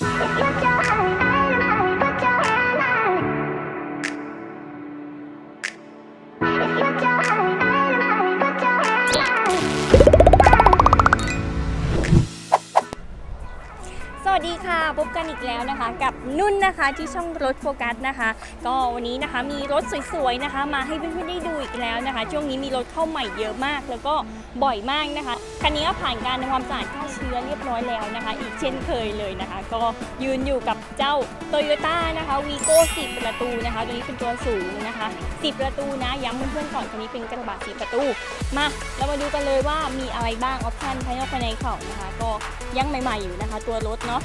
ส แล้วนะคะกับนุ่นนะคะที่ช่องรถโฟกัสนะคะ ก็วันนี้นะคะมีรถสวยๆนะคะ มาให้เพื่อนๆได้ดูอีกแล้วนะคะ ช่วงนี้มีรถเข้าใหม่เยอะมาก แล้วก็บ่อยมากนะคะคันนี้ก็ผ่านการทำความสะอาดฆ่าเชื้อเรียบร้อยแล้วนะคะ อีกเช่นเคยเลยนะคะ ก็ยืนอยู่กับเจ้า t o y ยต้านะคะวีโก้10 ประตูนะคะตัวนี้เป็นตัวสูงนะคะ 10 ประตูนะย้ำเพื่อนๆก่อนคันนี้เป็นกระบะ10ประตูมาเรามาดูกันเลยว่ามีอะไรบ้างออปชันภายนอกภายในเขานะคะ ก็ยังใหม่ๆอยู่นะคะ ตัวรถเนาะ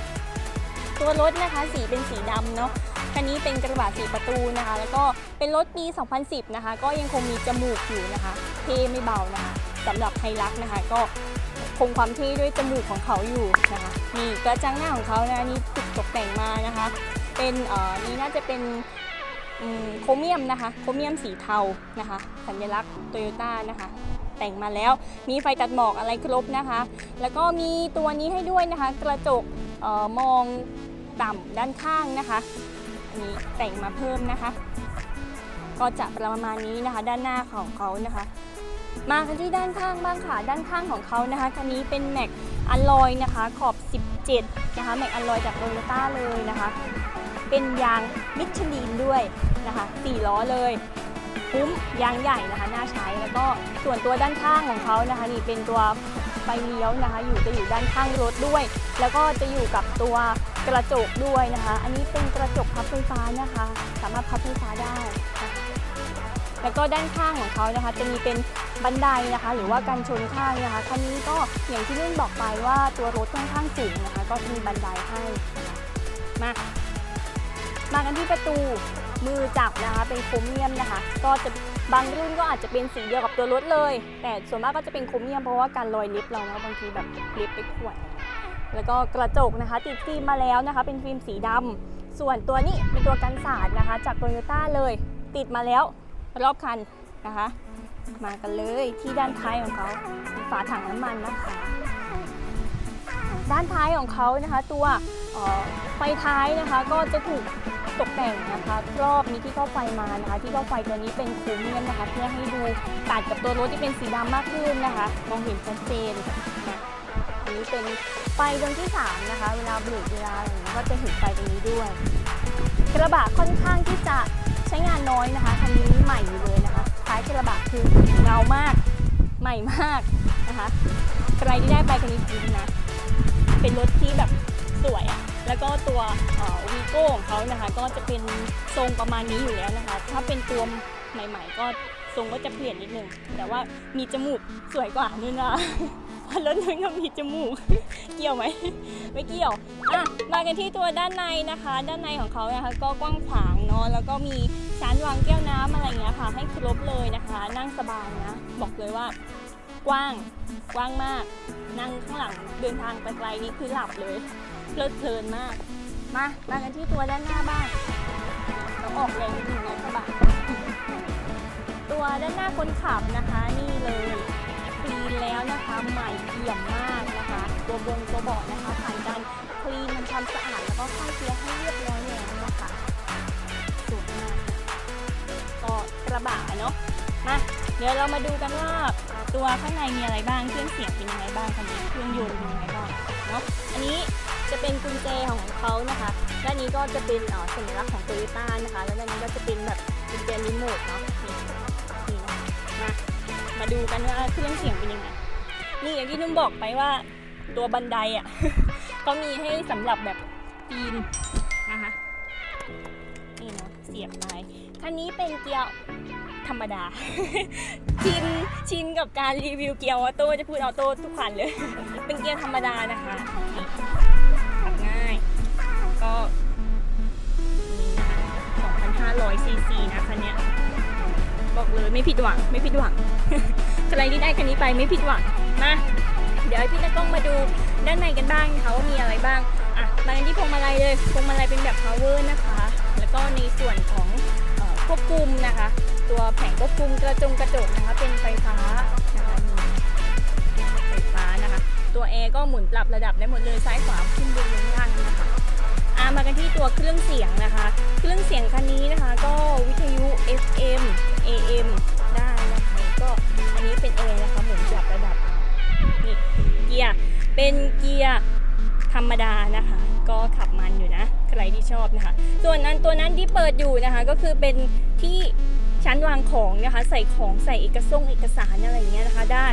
ตัวรถนะคะ สีเป็นสีดำเนาะคันนี้เป็นกระบะสีประตูนะคะ แล้วก็เป็นรถปี 2010 นะคะ ก็ยังคงมีจมูกอยู่นะคะเท่ไม่เบานะคะสำหรับไฮรักนะคะ ก็คงความเท่ด้วยจมูกของเขาอยู่นะคะนี่กระจังหน้าของเขานะนี่ถูกตกแต่งมานะคะ เป็นเอ่อนี่น่าจะเป็นโครเมียมนะคะ โครเมียมสีเทานะคะ สัญลักษณ์โตโยต้านะคะ แต่งมาแล้ว มีไฟตัดหมอกอะไรครบนะคะ แล้วก็มีตัวนี้ให้ด้วยนะคะ กระจกออมอง ต่ำด้านข้างนะคะ อันนี้แต่งมาเพิ่มนะคะ ก็จะประมาณนี้นะคะ ด้านหน้าของเขานะคะ มากันที่ด้านข้างบ้างค่ะ ด้านข้างของเขานะคะ คันนี้เป็นแม็กอลลอยนะคะ ขอบ 17 นะคะ แม็กอลลอยจากโตโยต้าเลยนะคะ เป็นยางมิชลินด้วยนะคะ4ล้อเลยคุ้มยางใหญ่นะคะน่าใช้แล้วก็ส่วนตัวด้านข้างของเขานะคะ นี่เป็นตัวไฟเลี้ยวนะคะ อยู่จะอยู่ด้านข้างรถด้วย แล้วก็จะอยู่กับตัว กระจกด้วยนะคะ อันนี้เป็นกระจกพับไฟฟ้านะคะ สามารถพับไฟฟ้าได้แล้วก็ด้านข้างของเขานะคะ จะมีเป็นบันไดนะคะ หรือว่ากันชนข้างนะคะคันนี้ก็อย่างที่นุ่นบอกไปว่าตัวรถค่อนข้างสูงนะคะ ก็มีบันไดให้มามากันที่ประตูมือจับนะคะเป็นโครเมียมนะคะ ก็จะบางรุ่นก็อาจจะเป็นสีเดียวกับตัวรถเลย แต่ส่วนมากก็จะเป็นโครเมียมเพราะว่าการรอยเล็บเราเนาะบางทีแบบเล็บไปขวด แล้วก็กระจกนะคะ ติดฟิล์มมาแล้วนะคะ เป็นฟิล์มสีดำส่วนตัวนี้เป็นตัวกันสาดนะคะ จากโตโยต้าเลย ติดมาแล้วรอบคันนะคะ มากันเลยที่ด้านท้ายของเขาเป็นฝาถังน้ำมันนะคะ ด้านท้ายของเขานะคะ ตัวไฟท้ายนะคะ ก็จะถูกตกแต่งนะคะรอบนี้ที่เข้าไฟมานะคะ ที่เข้าไฟตัวนี้เป็นโครเมียมนะคะ เพื่อให้ดูตัดกับตัวรถที่เป็นสีดำมากขึ้นนะคะ มองเห็นชัดเจน นี้เป็นไฟดวงที่ 3 นะคะ เวลาเบรกเวลาอะไรอย่างนี้ก็จะเห็นไฟตรงนี้ด้วย กระบะค่อนข้างที่จะใช้งานน้อยนะคะคันนี้ใหม่อยู่เลยนะคะท้ายกระบะคือเงามากใหม่มากนะคะใครที่ได้ไปคันนี้จริงนะเป็นรถที่แบบสวยอะแล้วก็ตัววีโก้ของเขานะคะ ก็จะเป็นทรงประมาณนี้อยู่แล้วนะคะ ถ้าเป็นตัวใหม่ ๆ ก็ทรงก็จะเปลี่ยนนิดนึง แต่ว่ามีจมูกสวยกว่านู่นนะ ราะรถนึงก็มีจมูก เกี่ยวไหม ไม่เกี่ยวอะมากันที่ตัวด้านในนะคะ ด้านในของเขานะคะก็กว้างขวางเนาะแล้วก็มีชั้นวางแก้วน้ำอะไรอย่างเงี้ยค่ะ ให้ครบเลยนะคะ นั่งสบายนะบอกเลยว่ากว้างกว้างมาก นั่งข้างหลังเดินทางไปไกลนี่คือหลับเลยเพลิดเพลินมาก มามากันที่ตัวด้านหน้าบ้างเราออกแรงนิดนึงนะกระบะตัวด้านหน้าคนขับนะคะนี่เลย คลีนแล้วนะคะใหม่เอี่ยมมากนะคะตัวบงตัวเบาะนะคะผ่านการคลีนทำความสะอาดแล้วก็ฆ่าเชื้อให้เรียบร้อยแล้วนะคะสวยมากก็กระบะเนาะมาเดี๋ยวเรามาดูกันว่าตัวข้างในมีอะไรบ้างเครื่องเสียงเป็นยังไงบ้างคันนี้เครื่องยนต์เป็นยังไงบ้างเนาะอันนี้จะเป็นกุญแจของเขานะคะ ด้านนี้ก็จะเป็นอ่อสัญลักษณ์ของโตโยต้านะคะ แล้วด้านนี้ก็จะเป็นแบบกุญแจรีโมทเนาะนี่นี่นะคะ มาดูกันว่าเครื่องเสียงเป็นยังไง นี่อย่างที่นุ่มบอกไปว่าตัวบันไดอะ ก็มีให้สำหรับแบบปีนนะคะนี่เนาะเสียบไปคันนี้เป็นเกียร์ธรรมดา ชินชินกับการรีวิวเกียร์ออโต้จะพูดออโต้ทุกคันเลย เป็นเกียร์ธรรมดานะคะขับง่าย ก็นี่นะคะ2,500ซีซีนะคันเนี้ย บอกเลยไม่ผิดหวัง ไม่ผิดหวังใครที่ได้คันนี้ไปไม่ผิดหวังมาเดี๋ยวพี่ตะกล้องมาดูด้านในกันบ้างนะคะว่ามีอะไรบ้างอะมากันที่พวงมาลัยเลยพวงมาลัยเป็นแบบ power นะคะ แล้วก็ในส่วนของอควบคุมนะคะ ตัวแผงควบคุมกระจงกระจกนะคะเป็นไฟฟ้านะคะไฟฟ้านะคะ ตัวแอร์ก็หมุนปรับระดับได้หมดเลยซ้ายขวาขึ้นบนลงล่างนะคะ กันที่ตัวเครื่องเสียงนะคะ เครื่องเสียงคันนี้นะคะ ก็วิทยุ FM AM ได้นะคะก็อันนี้เป็น A นะคะหมุนปรับระดับนี่เกียร์เป็นเกียร์ธรรมดานะคะ ก็ขับมันอยู่นะ ใครที่ชอบนะคะ ส่วนนั้นตัวนั้นที่เปิดอยู่นะคะ ก็คือเป็นที่ ชั้นวางของนะคะ ใส่ของใส่เอกสงเอกสารอะไรอย่างเงี้ยนะคะ ได้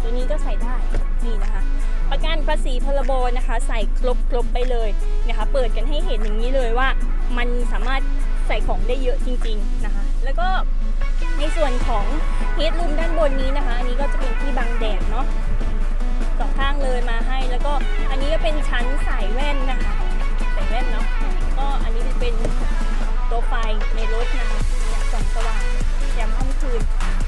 ตัวนี้ก็ใส่ได้นี่นะคะ ประกันภาษีพรบนะคะ ใส่ครบครบไปเลยนะคะ เปิดกันให้เห็นอย่างนี้เลยว่า มันสามารถใส่ของได้เยอะจริง ๆนะคะ แล้วก็ในส่วนของเฮดรูมด้านบนนี้นะคะ อันนี้ก็จะเป็นที่บังแดดเนาะสองข้างเลยมาให้ แล้วก็อันนี้ก็เป็นชั้นใส่แว่นนะคะใส่แว่นเนาะก็อันนี้เป็นตัวไฟในรถนะคะ ส่องสว่างยามค่ำคืน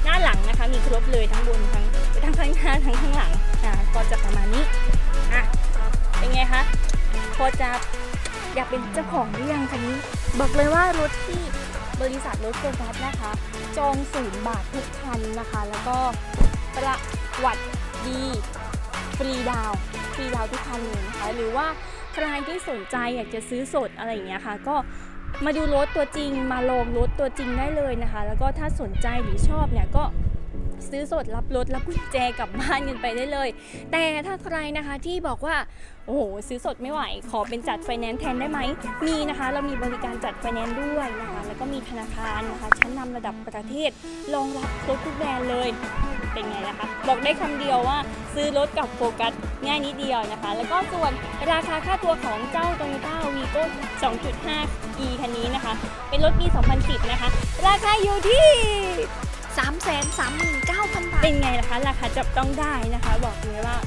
หน้าหลังนะคะ มีครบเลยทั้งบนทั้งทั้งข้างหน้าทั้งข้างหลังอ่าก็จะประมาณนี้อะเป็นไงคะพอจะอยากเป็นเจ้าของหรือยังคันนี้ บอกเลยว่ารถที่บริษัทรถโฟกัสนะคะ จองศูนย์บาททุกคันนะคะ แล้วก็ประวัติดีฟรีดาวฟรีดาวทุกคันเลยนะคะหรือว่าใครที่สนใจอยากจะซื้อสดอะไรอย่างเงี้ยค่ะ ก็ มาดูรถตัวจริงมาลองรถตัวจริงได้เลยนะคะ แล้วก็ถ้าสนใจหรือชอบเนี่ยก็ซื้อสดรับรถรับกุญแจกลับบ้านกันไปได้เลย แต่ถ้าใครนะคะที่บอกว่า โอ้โห ซื้อสดไม่ไหว ขอเป็นจัดไฟแนนซ์แทนได้ไหม มีนะคะ เรามีบริการจัดไฟแนนซ์ด้วยนะคะ แล้วก็มีธนาคารนะคะ ชั้นนำระดับประเทศรองรับรถทุกแบรนด์เลย เป็นไงล่ะคะ บอกได้คำเดียวว่าซื้อรถกับโฟกัสง่ายนิดเดียวนะคะ แล้วก็ส่วนราคาค่าตัวของเจ้า Toyota Vigo 2.5 e คันนี้นะคะ เป็นรถปี 2010 นะคะ ราคาอยู่ที่339,000 บาท เป็นไงล่ะคะ ราคาจับต้องได้นะคะ บอกเลยว่า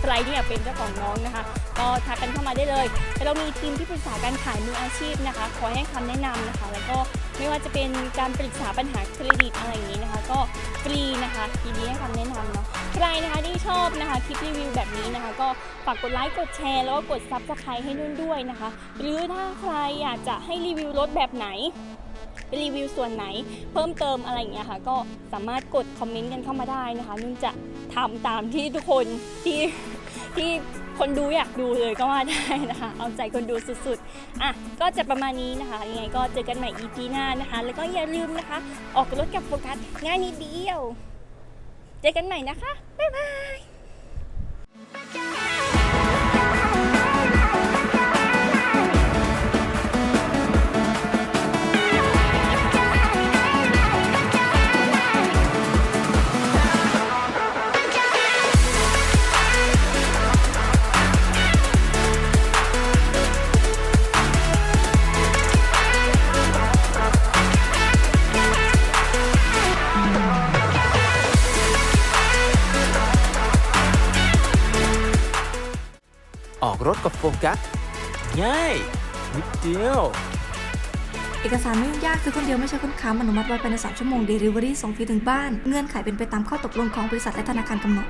ใครที่อยากเป็นเจ้าของน้องนะคะ ก็ทักกันเข้ามาได้เลยแต่เรามีทีมที่ปรึกษาการขายมืออาชีพนะคะ คอยให้คำแนะนำนะคะ แล้วก็ไม่ว่าจะเป็นการปรึกษาปัญหาเครดิตอะไรอย่างนี้นะคะ ก็ฟรีนะคะยินดีให้คำแนะนำเนาะใครนะคะที่ชอบนะคะคลิปรีวิวแบบนี้นะคะ ก็ฝากกดไลค์กดแชร์แล้วก็กดซับสไครต์ให้นุ่นด้วยนะคะ หรือถ้าใครอยากจะให้รีวิวรถแบบไหนรีวิวส่วนไหนเพิ่มเติมอะไรอย่างเงี้ยค่ะ ก็สามารถกดคอมเมนต์กันเข้ามาได้นะคะ นุ่นจะ ทำตามที่ทุกคนที่ที่คนดูอยากดูเลยก็ว่าได้นะคะ เอาใจคนดูสุดๆ อะ ก็จะประมาณนี้นะคะ ยังไงก็เจอกันใหม่ EP หน้านะคะ แล้วก็อย่าลืมนะคะ ออกรถกับโฟกัสง่ายนิดเดียว เจอกันใหม่นะคะ บ๊ายบาย รถกับโฟกัสง่ายนิดเดียว เอกสารไม่ยุ่งยากคือคนเดียวไม่ใช่คนค้ำอนุมัติไว้ภายใน3ชั่วโมง Delivery ส่งฟรีถึงบ้าน เงื่อนไขเป็นไปตามข้อตกลงของบริษัทและธนาคารกำหนด